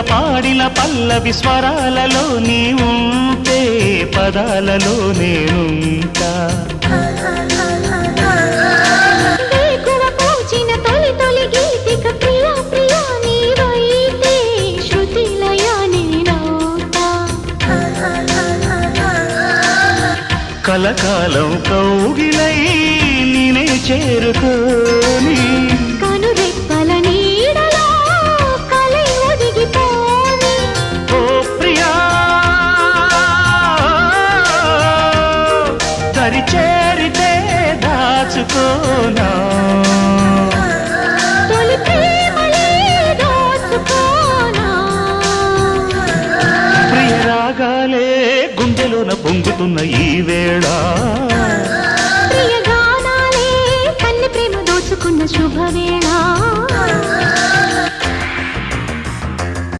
పాడిన పల్లవి స్వరాలలో నీ ఉంటే పదాలలో నేనుంటా. నేనవుతా. కలకాలం కౌగిలై నేనే చేరుకోని దరి చేరితే దాచుకోనా? ప్రియ రాగాలే గుండెలోన పొంగుతున్న ఈ వేళ. ప్రియ గానాలే కన్నె ప్రేమ దోచుకున్న శుభవేళ